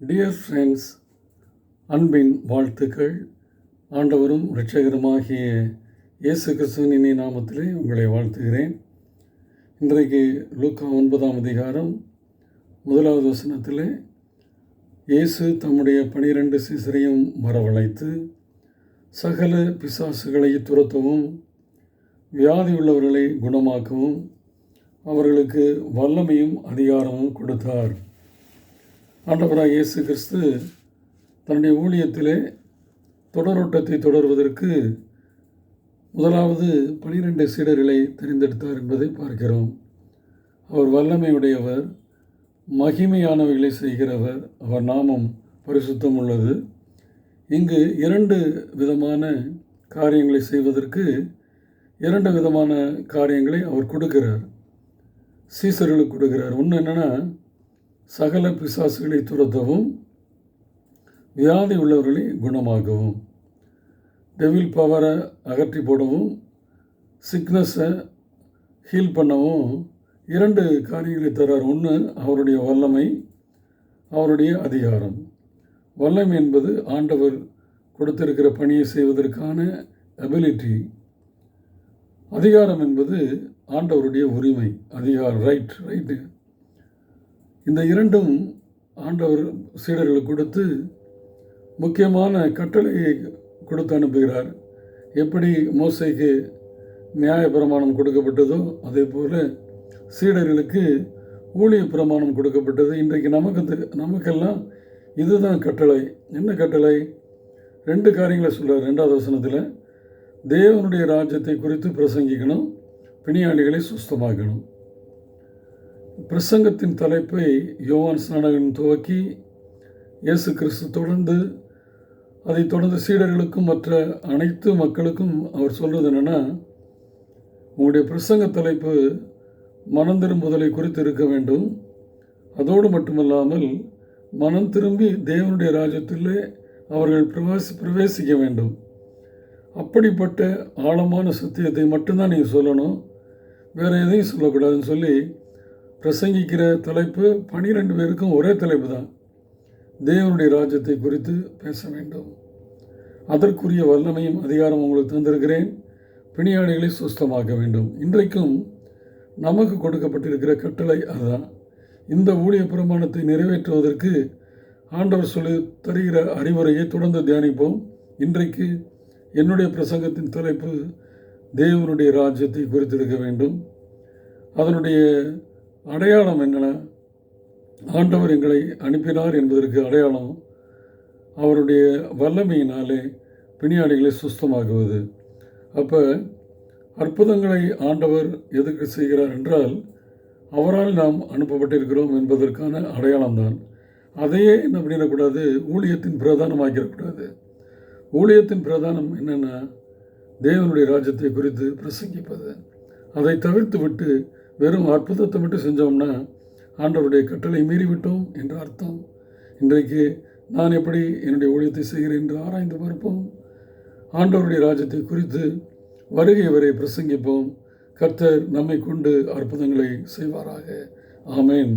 Dear friends அன்பின் வாழ்த்துக்கள். ஆண்டவரும் இரட்சகருமாகிய இயேசு கிறிஸ்துவின் நாமத்திலே உங்களை வாழ்த்துகிறேன். இன்றைக்கு லூக்கா ஒன்பதாம் அதிகாரம் முதலாவது வசனத்திலே இயேசு தம்முடைய பனிரெண்டு சீசரையும் வரவழைத்து சகல பிசாசுகளை துரத்தவும் வியாதி உள்ளவர்களை குணமாக்கவும் அவர்களுக்கு வல்லமையும் அதிகாரமும் கொடுத்தார். ஆண்டவராக இயேசு கிறிஸ்து தன்னுடைய ஊழியத்திலே தொடரோட்டத்தை தொடர்வதற்கு முதலாவது பனிரெண்டு சீடர்களை தெரிந்தெடுத்தார் என்பதை பார்க்கிறோம். அவர் வல்லமையுடையவர் மகிமையானவைகளை செய்கிறவர் அவர் நாமம் பரிசுத்தம் உள்ளது. இங்கு இரண்டு விதமான காரியங்களை செய்வதற்கு இரண்டு விதமான காரியங்களை அவர் கொடுக்கிறார். சீசர்களுக்கு கொடுக்கிறார். ஒன்று என்னென்னா சகல பிசாசுகளை துரத்தவும் வியாதி உள்ளவர்களை குணமாகவும் டெவில் பவரை அகற்றி போடவும் சிக்னஸை ஹீல் பண்ணவும் இரண்டு காரியங்களை தரார். ஒன்று அவருடைய வல்லமை அவருடைய அதிகாரம். வல்லமை என்பது ஆண்டவர் கொடுத்திருக்கிற பணியை செய்வதற்கான அபிலிட்டி அதிகாரம் என்பது ஆண்டவருடைய உரிமை. அதிகாரம் ரைட் ரைட்டு இந்த இரண்டும் ஆண்டவர் சீடர்களுக்கு கொடுத்து முக்கியமான கட்டளையை கொடுத்து அனுப்புகிறார். எப்படி மோசைக்கு நியாய பிரமாணம் கொடுக்கப்பட்டதோ அதே போல் சீடர்களுக்கு ஊழிய பிரமாணம் கொடுக்கப்பட்டது. இன்றைக்கு நமக்கு நமக்கெல்லாம் இதுதான் கட்டளை. என்ன கட்டளை? ரெண்டு காரியங்களை சொல்கிறார் ரெண்டாவது வசனத்தில். தேவனுடைய ராஜ்யத்தை குறித்து பிரசங்கிக்கணும் பிணியாளிகளை சுஸ்தமாக்கணும். பிரசங்கத்தின் தலைப்பை யோவான் ஸ்நானகன் துவக்கி இயேசு கிறிஸ்து தொடர்ந்து அதை தொடர்ந்து சீடர்களுக்கும் மற்ற அனைத்து மக்களுக்கும் அவர் சொல்கிறது என்னென்னா உங்களுடைய பிரசங்க தலைப்பு மனம் திரும்புதலை குறித்து இருக்க வேண்டும். அதோடு மட்டுமல்லாமல் மனம் திரும்பி தேவனுடைய ராஜ்யத்திலே அவர்கள் பிரவாசி பிரவேசிக்க வேண்டும். அப்படிப்பட்ட ஆழமான சத்தியத்தை மட்டும்தான் நீங்கள் சொல்லணும். வேறு எதையும் சொல்லக்கூடாதுன்னு சொல்லி பிரசங்கிக்கிற தலைப்பு பனிரெண்டு பேருக்கும் ஒரே தலைப்பு தான் தேவனுடைய ராஜ்யத்தை குறித்து பேச வேண்டும். அதற்குரிய வல்லமையும் அதிகாரம் உங்களுக்கு தந்திருக்கிறேன். பிணியாளிகளை சுஸ்தமாக்க வேண்டும். இன்றைக்கும் நமக்கு கொடுக்கப்பட்டிருக்கிற கட்டளை அதுதான். இந்த ஊழிய பிரமாணத்தை நிறைவேற்றுவதற்கு ஆண்டவர் சொல்லி தருகிற அறிவுரையை தொடர்ந்து தியானிப்போம். இன்றைக்கு என்னுடைய பிரசங்கத்தின் தலைப்பு தேவனுடைய ராஜ்யத்தை குறித்திருக்க வேண்டும். அதனுடைய அடையாளம் என்ன ஆண்டவர் எங்களை அனுப்பினார் என்பதற்கு அடையாளம் அவருடைய வல்லமையினாலே பிணியாளிகளை சுஸ்தமாகுவது அப்போ அற்புதங்களை ஆண்டவர் எதுக்கு செய்கிறார் என்றால் அவரால் நாம் அனுப்பப்பட்டிருக்கிறோம் என்பதற்கான அடையாளம்தான். அதையே என்ன பண்ணிடக்கூடாது ஊழியத்தின் பிரதானமாக்கிடக்கூடாது. ஊழியத்தின் பிரதானம் என்னென்னா தேவனுடைய ராஜ்யத்தை குறித்து பிரசங்கிப்பது. அதை தவிர்த்து விட்டு வெறும் அற்புதத்தை மட்டும் செஞ்சோம்னா ஆண்டவருடைய கட்டளை மீறிவிட்டோம் என்று அர்த்தம். இன்றைக்கு நான் எப்படி என்னுடைய ஊழியத்தை செய்கிறேன் என்று ஆராய்ந்து பார்ப்போம். ஆண்டவருடைய ராஜ்யத்தை குறித்து வருகை வரை பிரசங்கிப்போம். கர்த்தர் நம்மை கொண்டு அற்புதங்களை செய்வாராக. ஆமேன்.